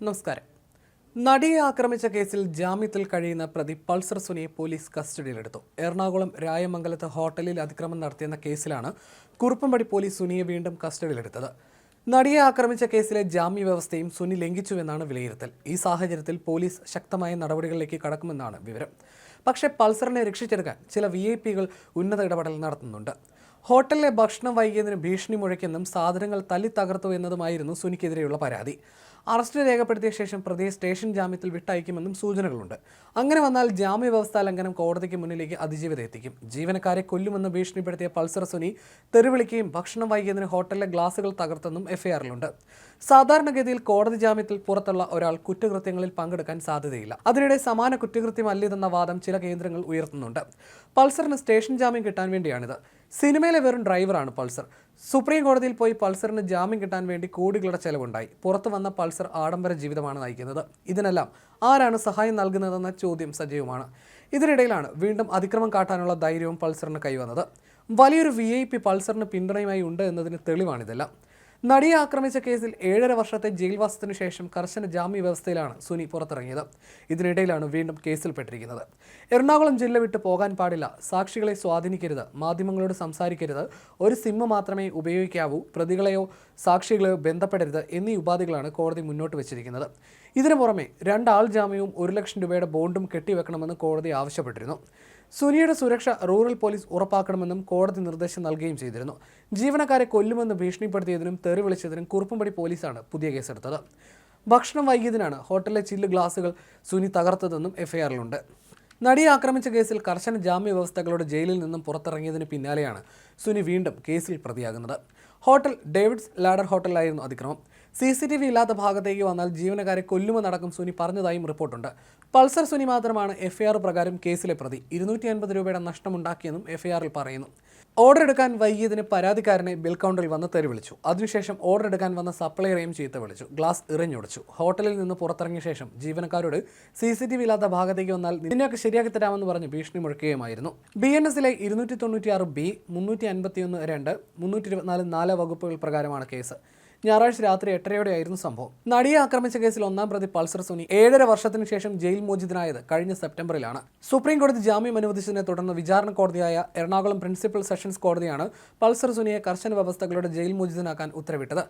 നമസ്കാരം. നടിയെ ആക്രമിച്ച കേസിൽ ജാമ്യത്തിൽ കഴിയുന്ന പ്രതി പൾസർ സുനിയെ പോലീസ് കസ്റ്റഡിയിലെടുത്തു. എറണാകുളം രായമംഗലത്ത് ഹോട്ടലിൽ അതിക്രമം നടത്തിയെന്ന കേസിലാണ് കുറുപ്പമ്പടി പോലീസ് സുനിയെ വീണ്ടും കസ്റ്റഡിയിലെടുത്തത്. നടിയെ ആക്രമിച്ച കേസിലെ ജാമ്യ വ്യവസ്ഥയും സുനി ലംഘിച്ചുവെന്നാണ് വിലയിരുത്തൽ. ഈ സാഹചര്യത്തിൽ പോലീസ് ശക്തമായ നടപടികളിലേക്ക് കടക്കുമെന്നാണ് വിവരം. പക്ഷേ പൾസറിനെ രക്ഷിച്ചെടുക്കാൻ ചില വി ഐ പികൾ ഉന്നത ഇടപെടൽ നടത്തുന്നുണ്ട്. ഹോട്ടലിലെ ഭക്ഷണം വൈകിയതിന് ഭീഷണി മുഴക്കെന്നും സാധനങ്ങൾ തല്ലി തകർത്തു എന്നതുമായിരുന്നു സുനിക്കെതിരെയുള്ള പരാതി. അറസ്റ്റ് രേഖപ്പെടുത്തിയ ശേഷം പ്രതിയെ സ്റ്റേഷൻ ജാമ്യത്തിൽ വിട്ടയക്കുമെന്നും സൂചനകളുണ്ട്. അങ്ങനെ വന്നാൽ ജാമ്യ വ്യവസ്ഥാ ലംഘനം കോടതിക്ക് മുന്നിലേക്ക് അതിജീവിത എത്തിക്കും. ജീവനക്കാരെ കൊല്ലുമെന്ന് ഭീഷണിപ്പെടുത്തിയ പൾസർ സുനി തെരുവിളിക്കുകയും ഭക്ഷണം വൈകിയതിന് ഹോട്ടലിലെ ഗ്ലാസുകൾ തകർത്തെന്നും എഫ്ഐആറിലുണ്ട്. സാധാരണഗതിയിൽ കോടതി ജാമ്യത്തിൽ പുറത്തുള്ള ഒരാൾ കുറ്റകൃത്യങ്ങളിൽ പങ്കെടുക്കാൻ സാധ്യതയില്ല. അതിനിടെ സമാന കുറ്റകൃത്യമല്ലിതെന്ന വാദം ചില കേന്ദ്രങ്ങൾ ഉയർത്തുന്നുണ്ട്. പൾസറിന് സ്റ്റേഷൻ ജാമ്യം കിട്ടാൻ വേണ്ടിയാണിത്. സിനിമയിലെ വെറും ഡ്രൈവറാണ് പൾസർ. സുപ്രീം കോടതിയിൽ പോയി പൾസറിന് ജാമ്യം കിട്ടാൻ വേണ്ടി കോടികളുടെ ചെലവുണ്ടായി. പുറത്തു വന്ന പൾസർ ആഡംബര ജീവിതമാണ് നയിക്കുന്നത്. ഇതിനെല്ലാം ആരാണ് സഹായം നൽകുന്നതെന്ന ചോദ്യം സജീവമാണ്. ഇതിനിടയിലാണ് വീണ്ടും അതിക്രമം കാട്ടാനുള്ള ധൈര്യവും പൾസറിന് കൈവന്നത്. വലിയൊരു വി ഐ പി പൾസറിന് പിന്തുണയുമായി ഉണ്ട് എന്നതിന് തെളിവാണിതെല്ലാം. നടിയെ ആക്രമിച്ച കേസിൽ ഏഴര വർഷത്തെ ജയിൽവാസത്തിനു ശേഷം കർശന ജാമ്യ വ്യവസ്ഥയിലാണ് സുനി പുറത്തിറങ്ങിയത്. ഇതിനിടയിലാണ് വീണ്ടും കേസിൽപ്പെട്ടിരിക്കുന്നത് എറണാകുളം ജില്ല വിട്ട് പോകാൻ പാടില്ല. സാക്ഷികളെ സ്വാധീനിക്കരുത്. മാധ്യമങ്ങളോട് സംസാരിക്കരുത്. ഒരു സിമ്മ് മാത്രമേ ഉപയോഗിക്കാവൂ. പ്രതികളെയോ സാക്ഷികളെയോ ബന്ധപ്പെടരുത് എന്നീ ഉപാധികളാണ് കോടതി മുന്നോട്ട് വെച്ചിരിക്കുന്നത്. ഇതിനു പുറമെ രണ്ടാൾ ജാമ്യവും ഒരു ലക്ഷം രൂപയുടെ ബോണ്ടും കെട്ടിവെക്കണമെന്ന് കോടതി ആവശ്യപ്പെട്ടിരുന്നു. സുനിയുടെ സുരക്ഷ റൂറൽ പോലീസ് ഉറപ്പാക്കണമെന്നും കോടതി നിർദ്ദേശം നൽകുകയും ചെയ്തിരുന്നു. ജീവനക്കാരെ കൊല്ലുമെന്ന് ഭീഷണിപ്പെടുത്തിയതിനും തെറി വിളിച്ചതിനും കുറുപ്പുംപടി പോലീസാണ് പുതിയ കേസെടുത്തത്. ഭക്ഷണം വൈകിയതിനാണ് ഹോട്ടലിലെ ചില്ല് ഗ്ലാസുകൾ സുനി തകർത്തതെന്നും എഫ്ഐആറിലുണ്ട്. നടിയെ ആക്രമിച്ച കേസിൽ കർശന ജാമ്യ വ്യവസ്ഥകളോട് ജയിലിൽ നിന്നും പുറത്തിറങ്ങിയതിന് പിന്നാലെയാണ് സുനി വീണ്ടും കേസിൽ പ്രതിയാകുന്നത്. ഹോട്ടൽ ഡേവിഡ്സ് ലാഡർ ഹോട്ടലിലായിരുന്നു അതിക്രമം. സി സി ടി വി ഇല്ലാത്ത ഭാഗത്തേക്ക് വന്നാൽ ജീവനക്കാരെ കൊല്ലുമെന്നടക്കം സുനി പറഞ്ഞതായും റിപ്പോർട്ടുണ്ട്. പൾസർ സുനി മാത്രമാണ് എഫ്ഐആർ പ്രകാരം കേസിലെ പ്രതി. ഇരുന്നൂറ്റി അൻപത് രൂപയുടെ നഷ്ടമുണ്ടാക്കിയെന്നും എഫ്ഐആറിൽ പറയുന്നു. ഓർഡർ എടുക്കാൻ വൈകിയതിന് പരാതിക്കാരനെ ബിൽ കൗണ്ടറിൽ വന്ന് തെറി വിളിച്ചു. അതിനുശേഷം ഓർഡർ എടുക്കാൻ വന്ന സപ്ലൈയറേയും ചീത്ത വിളിച്ചു. ഗ്ലാസ് ഇറിഞ്ഞൊടിച്ചു ഹോട്ടലിൽ നിന്ന് പുറത്തിറങ്ങിയ ശേഷം ജീവനക്കാരോട് സി സി ടി വി ഇല്ലാത്ത ഭാഗത്തേക്ക് വന്നാൽ നിന്നെയൊക്കെ ശരിയാക്കി തരാമെന്ന് പറഞ്ഞ് ഭീഷണി മുഴക്കുകയുമായിരുന്നു. ബി എൻ എസിലെ ഇരുന്നൂറ്റി തൊണ്ണൂറ്റി ആറ് ബി മുന്നൂറ്റി അൻപത്തിയൊന്ന് രണ്ട് മുന്നൂറ്റി ഇരുപത്തിനാല് നാല് വകുപ്പുകൾ പ്രകാരമാണ് കേസ് ഞായറാഴ്ച രാത്രി എട്ടരയോടെയായിരുന്നു സംഭവം. നടിയെ ആക്രമിച്ച കേസിൽ ഒന്നാം പ്രതി പൾസർ സുനി ഏഴര വർഷത്തിനു ശേഷം ജയിൽ മോചിതനായത് കഴിഞ്ഞ സെപ്റ്റംബറിലാണ്. സുപ്രീം കോടതി ജാമ്യം അനുവദിച്ചതിനെ തുടർന്ന് വിചാരണ കോടതിയായ എറണാകുളം പ്രിൻസിപ്പൽ സെഷൻസ് കോടതിയാണ് പൾസർ സുനിയെ കർശന വ്യവസ്ഥകളുടെ ജയിൽ മോചിതനാക്കാൻ ഉത്തരവിട്ടത്.